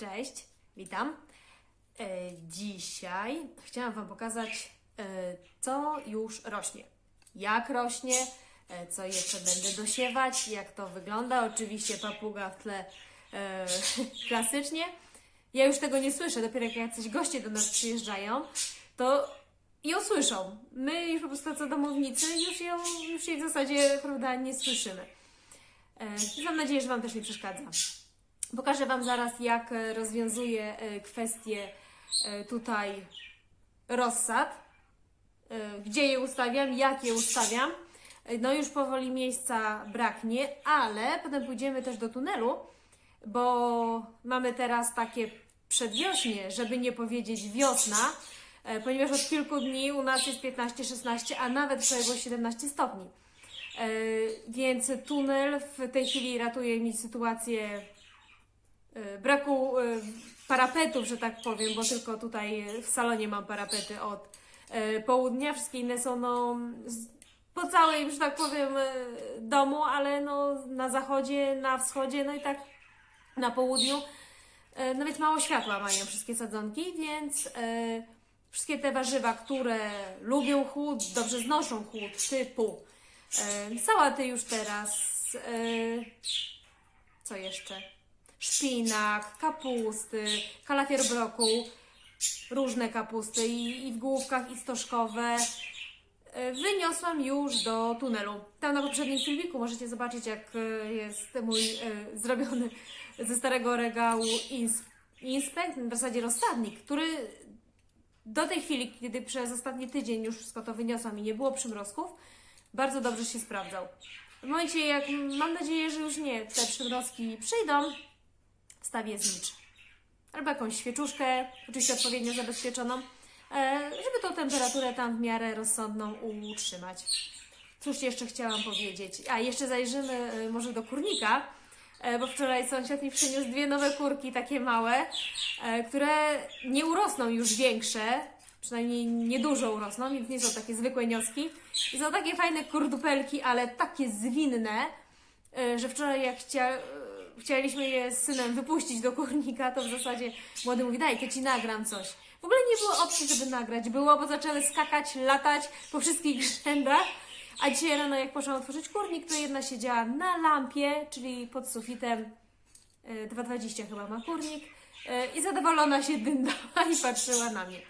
Cześć, witam. E, Dzisiaj chciałam Wam pokazać, e, co już rośnie. Jak rośnie, e, co jeszcze będę dosiewać, jak to wygląda. Oczywiście papuga w tle klasycznie. Ja już tego nie słyszę, dopiero jak jacyś goście do nas przyjeżdżają, to ją słyszą. My już po prostu co domownicy już, ją, już jej w zasadzie prawda, nie słyszymy. Mam nadzieję, że Wam też nie przeszkadza. Pokażę Wam zaraz, jak e, rozwiązuję e, kwestię e, tutaj rozsad, gdzie je ustawiam, jak je ustawiam. No już powoli miejsca braknie, ale potem pójdziemy też do tunelu, bo mamy teraz takie przedwiośnie, żeby nie powiedzieć wiosna, ponieważ od kilku dni u nas jest 15-16, a nawet przejęło 17 stopni. Więc tunel w tej chwili ratuje mi sytuację braku e, parapetów, że tak powiem, bo tylko tutaj w salonie mam parapety od e, południa. Wszystkie inne są no, po całej, że tak powiem, e, domu, ale no, na zachodzie, na wschodzie, no i tak na południu. E, No więc mało światła mają wszystkie sadzonki, więc e, wszystkie te warzywa, które lubią chłód, dobrze znoszą chłód, typu e, sałaty już teraz, e, co jeszcze? Szpinak, kapusty, kalafior brokuł, różne kapusty i, i w główkach, i stożkowe. E, Wyniosłam już do tunelu. Tam na poprzednim filmiku możecie zobaczyć, jak e, jest mój e, zrobiony ze starego regału ins- inspekt, w zasadzie rozsadnik, który do tej chwili, kiedy przez ostatni tydzień już wszystko to wyniosłam i nie było przymrozków, bardzo dobrze się sprawdzał. W momencie, jak mam nadzieję, że już nie, te przymrozki przyjdą, wstawię znicz. Albo jakąś świeczuszkę, oczywiście odpowiednio zabezpieczoną, e, żeby tą temperaturę tam w miarę rozsądną utrzymać. Cóż jeszcze chciałam powiedzieć? A, jeszcze zajrzymy e, może do kurnika, e, bo wczoraj sąsiad mi przyniósł dwie nowe kurki, takie małe, które nie urosną już większe, przynajmniej niedużo urosną, więc nie są takie zwykłe nioski. I są takie fajne kurdupelki, ale takie zwinne, że wczoraj jak chcia, e, chcieliśmy je z synem wypuścić do kurnika, to w zasadzie młody mówi, daj, to ci nagram coś. W ogóle nie było opcji, żeby nagrać. Było, bo zaczęły skakać, latać po wszystkich rzędach. A dzisiaj rano, jak poszłam otworzyć kurnik, to jedna siedziała na lampie, czyli pod sufitem. e, 2,20 chyba ma kurnik. e, I zadowolona się dyndała i patrzyła na mnie.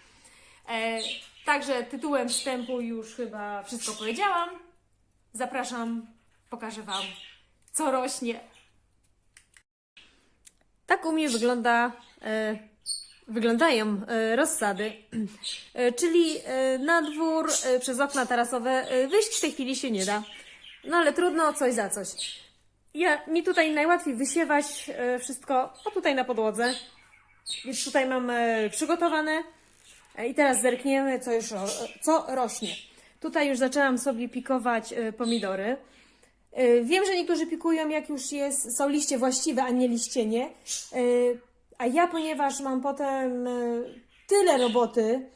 E, Także tytułem wstępu już chyba wszystko powiedziałam. Zapraszam, pokażę Wam, co rośnie. Tak u mnie wygląda, e, wyglądają e, rozsady. E, czyli e, na dwór e, przez okna tarasowe e, wyjść w tej chwili się nie da. No ale trudno, coś za coś. Ja, mi tutaj najłatwiej wysiewać e, wszystko, o tutaj na podłodze. Więc tutaj mam e, przygotowane. E, I teraz zerkniemy, co już co rośnie. Tutaj już zaczęłam sobie pikować e, pomidory. E, Wiem, że niektórzy pikują, jak już jest, są liście właściwe, a nie liścienie. E, A ja, ponieważ mam potem e, tyle roboty,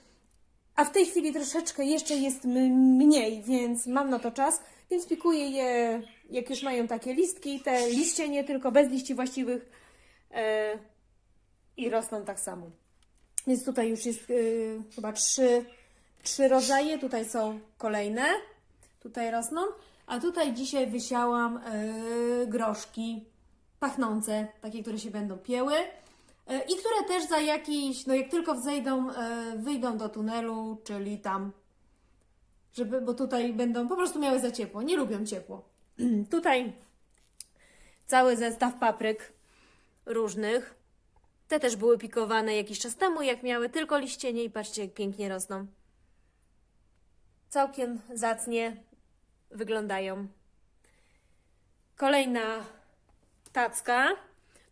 a w tej chwili troszeczkę jeszcze jest mniej, więc mam na to czas, więc pikuję je, jak już mają takie listki, te liście nie tylko bez liści właściwych i rosną tak samo. Więc tutaj już jest chyba trzy, trzy rodzaje. Tutaj są kolejne. Tutaj rosną. A tutaj dzisiaj wysiałam y, groszki pachnące, takie, które się będą pieły. y, I które też za jakiś, no jak tylko wzejdą, y, wyjdą do tunelu, czyli tam, żeby, bo tutaj będą po prostu miały za ciepło. Nie lubią ciepło. tutaj cały zestaw papryk różnych. Te też były pikowane jakiś czas temu, jak miały tylko liścienie i patrzcie, jak pięknie rosną. Całkiem zacnie wyglądają. Kolejna tacka.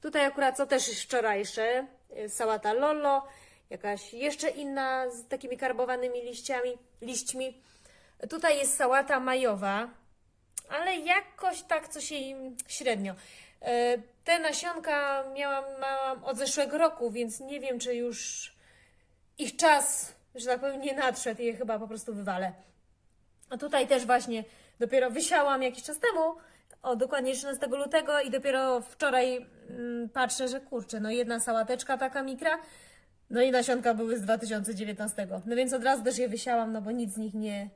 Tutaj akurat co też wczorajsze. y, Sałata Lolo, jakaś jeszcze inna z takimi karbowanymi liściami, liśćmi. Tutaj jest sałata majowa, ale jakoś tak coś jej średnio. E, Te nasionka miałam, miałam od zeszłego roku, więc nie wiem, czy już ich czas, że tak powiem, nie nadszedł je chyba po prostu wywalę. A tutaj też właśnie dopiero wysiałam jakiś czas temu, o dokładnie 13 lutego i dopiero wczoraj mm, patrzę, że kurczę, no jedna sałateczka taka mikra, no i nasionka były z 2019. No więc od razu też je wysiałam, no bo nic z nich nie,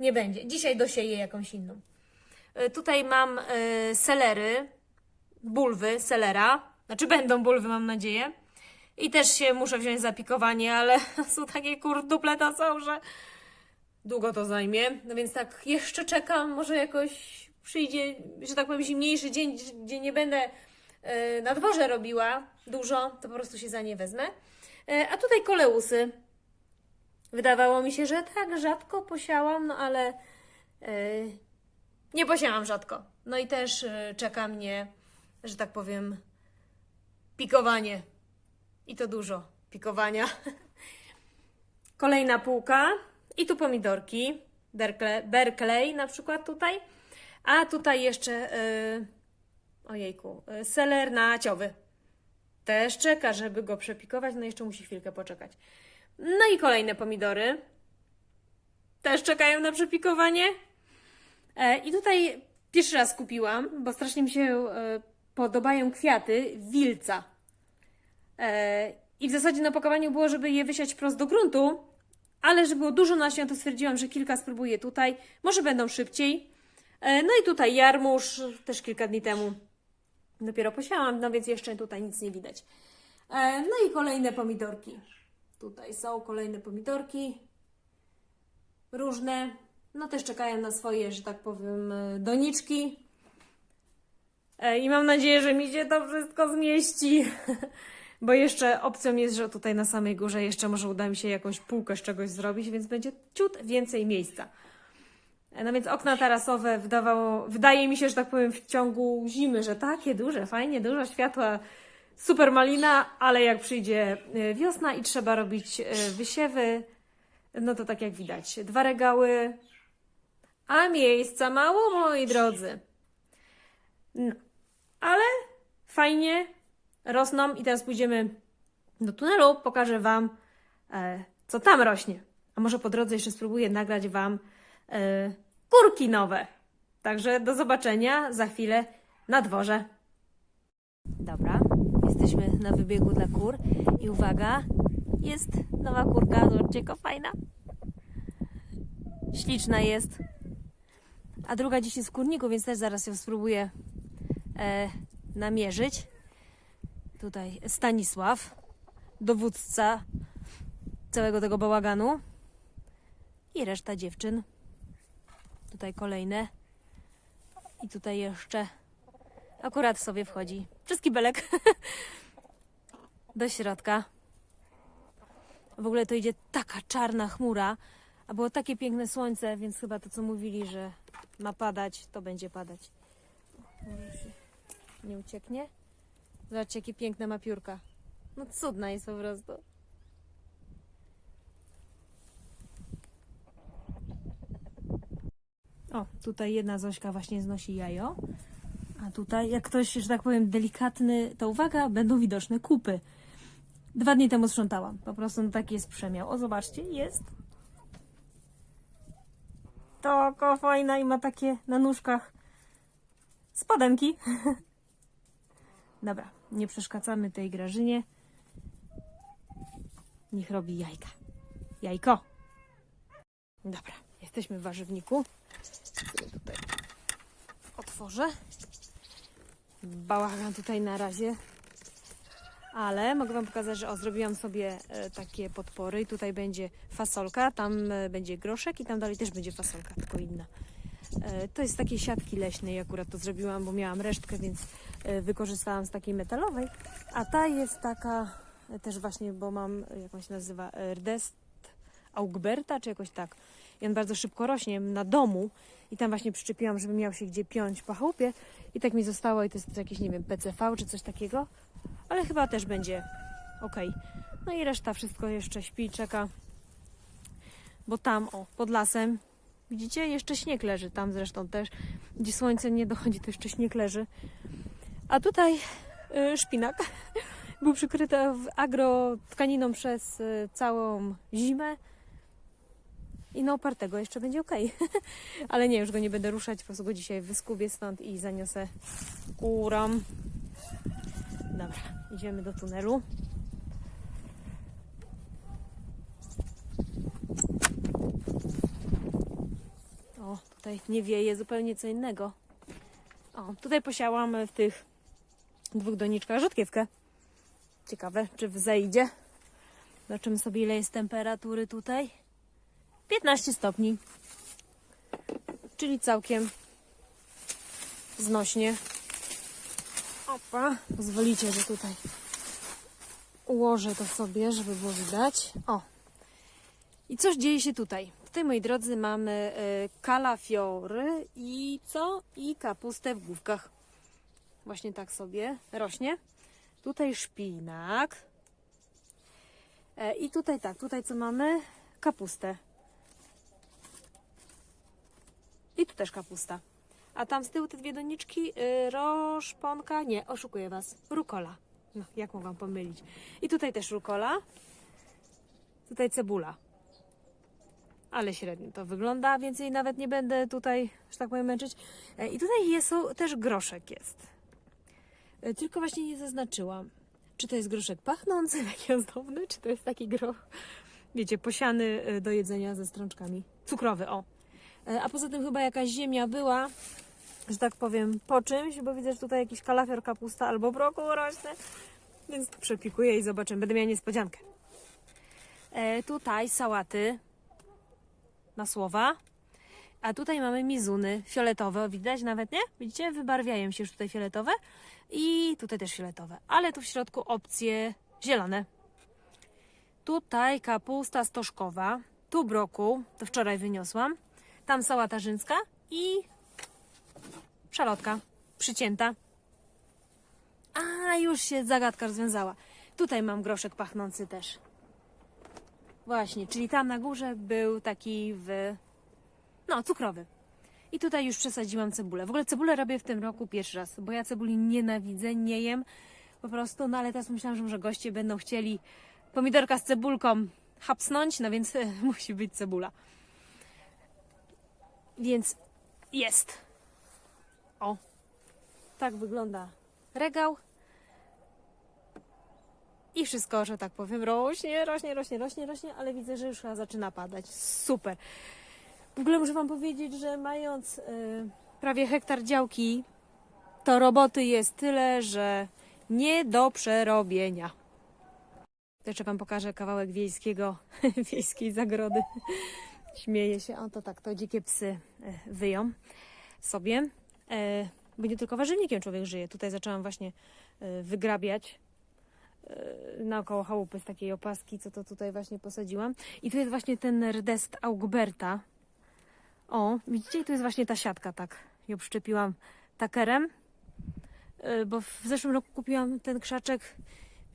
nie będzie. Dzisiaj dosieję jakąś inną. E, Tutaj mam e, selery, bulwy, selera. Znaczy będą bulwy, mam nadzieję. I też się muszę wziąć za pikowanie, ale są takie kurduple to są, że długo to zajmie. No więc tak, jeszcze czekam, może jakoś przyjdzie, że tak powiem, zimniejszy dzień, gdzie nie będę e, na dworze robiła dużo, to po prostu się za nie wezmę. E, a tutaj koleusy. Wydawało mi się, że tak rzadko posiałam, no ale e, nie posiałam rzadko. No i też czeka mnie, że tak powiem, pikowanie. I to dużo pikowania. Kolejna półka. I tu pomidorki. Berkeley, na przykład tutaj. A tutaj jeszcze, yy, ojejku, yy, seler naciowy. Też czeka, żeby go przepikować, no jeszcze musi chwilkę poczekać. No i kolejne pomidory. Też czekają na przepikowanie. E, I tutaj pierwszy raz kupiłam, bo strasznie mi się e, podobają kwiaty wilca. E, I w zasadzie na pakowaniu było, żeby je wysiać prosto do gruntu, ale że było dużo nasion, to stwierdziłam, że kilka spróbuję tutaj. Może będą szybciej. E, No i tutaj jarmuż, też kilka dni temu dopiero posiałam, no więc jeszcze tutaj nic nie widać. E, No i kolejne pomidorki. Tutaj są kolejne pomidorki. Różne. No też czekają na swoje, że tak powiem, e, doniczki. I mam nadzieję, że mi się to wszystko zmieści. Bo jeszcze opcją jest, że tutaj na samej górze jeszcze może uda mi się jakąś półkę z czegoś zrobić, więc będzie ciut więcej miejsca. No więc okna tarasowe wydawało, wydaje mi się, że tak powiem, w ciągu zimy, że takie duże, fajnie, dużo światła, super malina, ale jak przyjdzie e, wiosna i trzeba robić e, wysiewy, no to tak jak widać, dwa regały, a miejsca mało, moi drodzy. No, ale fajnie rosną i teraz pójdziemy do tunelu, pokażę Wam, e, co tam rośnie. A może po drodze jeszcze spróbuję nagrać Wam e, kurki nowe. Także do zobaczenia za chwilę na dworze. Dobra, jesteśmy na wybiegu dla kur i uwaga, jest nowa kurka, zobaczcie, jaka fajna. Śliczna jest. A druga dziś jest kurniku, więc też zaraz ją spróbuję e, namierzyć. Tutaj Stanisław, dowódca całego tego bałaganu. I reszta dziewczyn. Tutaj kolejne. I tutaj jeszcze akurat sobie wchodzi wszystki belek do środka. W ogóle to idzie taka czarna chmura, a było takie piękne słońce, więc chyba to co mówili, że ma padać, to będzie padać. Nie ucieknie? Zobaczcie, jakie piękne ma piórka. No cudna jest po prostu. O, tutaj jedna Zośka właśnie znosi jajo. A tutaj, jak ktoś, że tak powiem, delikatny, to uwaga, będą widoczne kupy. Dwa dni temu sprzątałam. Po prostu no, taki jest przemiał. O, zobaczcie, jest. Taka fajna i ma takie na nóżkach spodenki. Dobra, nie przeszkadzamy tej Grażynie. Niech robi jajka. Jajko. Dobra, jesteśmy w warzywniku. Tutaj otworzę. Bałagan tutaj na razie. Ale mogę Wam pokazać, że o, zrobiłam sobie e, takie podpory i tutaj będzie fasolka, tam e, będzie groszek i tam dalej też będzie fasolka, tylko inna. E, To jest z takiej siatki leśnej akurat to zrobiłam, bo miałam resztkę, więc e, wykorzystałam z takiej metalowej. A ta jest taka e, też właśnie, bo mam, jak on się nazywa, Erdest Augberta, czy jakoś tak. I on bardzo szybko rośnie na domu i tam właśnie przyczepiłam, żeby miał się gdzie piąć po chałupie i tak mi zostało i to jest jakieś, nie wiem, PCV czy coś takiego, ale chyba też będzie ok. No i reszta wszystko jeszcze śpi, czeka, bo tam, o, pod lasem Widzicie? Jeszcze śnieg leży. Tam zresztą też, gdzie słońce nie dochodzi, to jeszcze śnieg leży. A tutaj y, szpinak był przykryty agro tkaniną przez y, całą zimę. i na opartego jeszcze będzie ok. Ale nie, już go nie będę ruszać, po prostu go dzisiaj wyskubię stąd i zaniosę kurom. Dobra, idziemy do tunelu. O, tutaj nie wieje, zupełnie co innego. O, tutaj posiałam w tych dwóch doniczkach rzodkiewkę. Ciekawe, czy wzejdzie. Zobaczymy sobie, ile jest temperatury tutaj. 15 stopni. Czyli całkiem znośnie. Opa, pozwolicie, że tutaj ułożę to sobie, żeby było widać. O. I coś dzieje się tutaj. Tutaj, moi drodzy, mamy y, kalafiory i co? I kapustę w główkach. Właśnie tak sobie rośnie. Tutaj szpinak. E, I tutaj tak, tutaj co mamy? Kapustę. I tu też kapusta. A tam z tyłu te dwie doniczki, y, roszponka, nie, oszukuję Was, rukola. No, jak mogłam pomylić. I tutaj też rukola. Tutaj cebula. Ale średnio to wygląda, więcej nawet nie będę tutaj, że tak powiem, męczyć. E, I tutaj jest też groszek jest. E, Tylko właśnie nie zaznaczyłam, czy to jest groszek pachnący, taki ozdobny, czy to jest taki groch, wiecie, posiany e, do jedzenia ze strączkami. Cukrowy, o. A poza tym chyba jakaś ziemia była, że tak powiem, po czymś, bo widzę, że tutaj jakiś kalafior, kapusta albo brokuł rośnie, więc przepikuję i zobaczymy. Będę miała niespodziankę. E, tutaj sałaty na słowa. A tutaj mamy mizuny fioletowe, widać nawet, nie? Widzicie? Wybarwiają się już tutaj fioletowe i tutaj też fioletowe, ale tu w środku opcje zielone. Tutaj kapusta stożkowa, tu brokuł, to wczoraj wyniosłam, tam sałata rzymska i szalotka przycięta. A, już się zagadka rozwiązała. Tutaj mam groszek pachnący też. Właśnie, czyli tam na górze był taki w... No, cukrowy. I tutaj już przesadziłam cebulę. W ogóle cebulę robię w tym roku pierwszy raz, bo ja cebuli nienawidzę, nie jem po prostu, no ale teraz myślałam, że może goście będą chcieli pomidorka z cebulką hapsnąć, no więc musi być cebula. Więc jest. O, tak wygląda regał. I wszystko, że tak powiem, rośnie, rośnie, rośnie, rośnie, rośnie, ale widzę, że już chyba zaczyna padać. Super. W ogóle muszę Wam powiedzieć, że mając y, prawie hektar działki, to roboty jest tyle, że nie do przerobienia. Jeszcze Wam pokażę kawałek wiejskiego, wiejskiej zagrody. Śmieję się. O, to tak, to dzikie psy y, wyją sobie. E, bo nie tylko warzywnikiem człowiek żyje. Tutaj zaczęłam właśnie y, wygrabiać naokoło chałupy z takiej opaski, co to tutaj właśnie posadziłam. I tu jest właśnie ten rdest Augberta. O, widzicie? I tu jest właśnie ta siatka, tak. Ją przyczepiłam takerem, y, bo w zeszłym roku kupiłam ten krzaczek,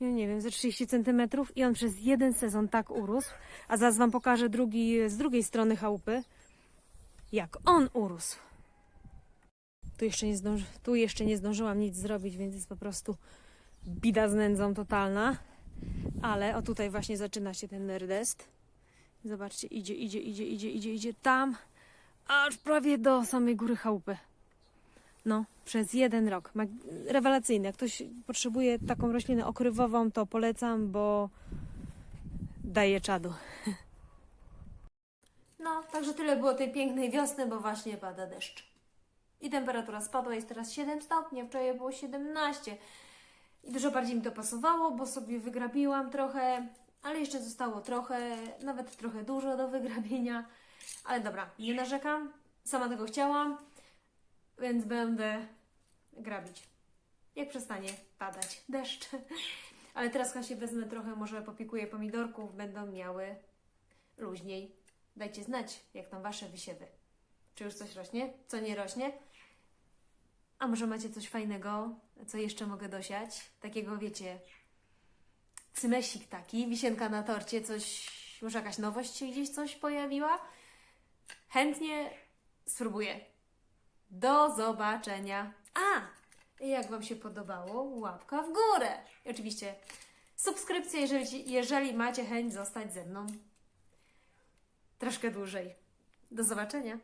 nie wiem, ze 30 cm i on przez jeden sezon tak urósł. A zaraz Wam pokażę drugi, z drugiej strony chałupy, jak on urósł. Tu jeszcze, nie zdąży, tu jeszcze nie zdążyłam nic zrobić, więc jest po prostu bida z nędzą totalna. Ale o tutaj właśnie zaczyna się ten nerdest. Zobaczcie, idzie, idzie, idzie, idzie, idzie, idzie tam, aż prawie do samej góry chałupy. No, przez jeden rok. Rewelacyjny. Jak ktoś potrzebuje taką roślinę okrywową, to polecam, bo daje czadu. No, także tyle było tej pięknej wiosny, bo właśnie pada deszcz. I temperatura spadła, jest teraz 7 stopni, wczoraj było 17. I dużo bardziej mi to pasowało, bo sobie wygrabiłam trochę, ale jeszcze zostało trochę, nawet trochę dużo do wygrabienia. Ale dobra, nie narzekam, sama tego chciałam, więc będę grabić. Jak przestanie padać deszcz. Ale teraz chyba się wezmę trochę, może popikuję pomidorków, będą miały luźniej. Dajcie znać, jak tam Wasze wysiewy. Czy już coś rośnie? Co nie rośnie? A może macie coś fajnego, co jeszcze mogę dosiać? Takiego, wiecie, cymesik taki, wisienka na torcie, coś, może jakaś nowość się gdzieś coś pojawiła? Chętnie spróbuję. Do zobaczenia. A! Jak Wam się podobało, łapka w górę. I oczywiście subskrypcja, jeżeli, jeżeli macie chęć zostać ze mną. troszkę dłużej. Do zobaczenia.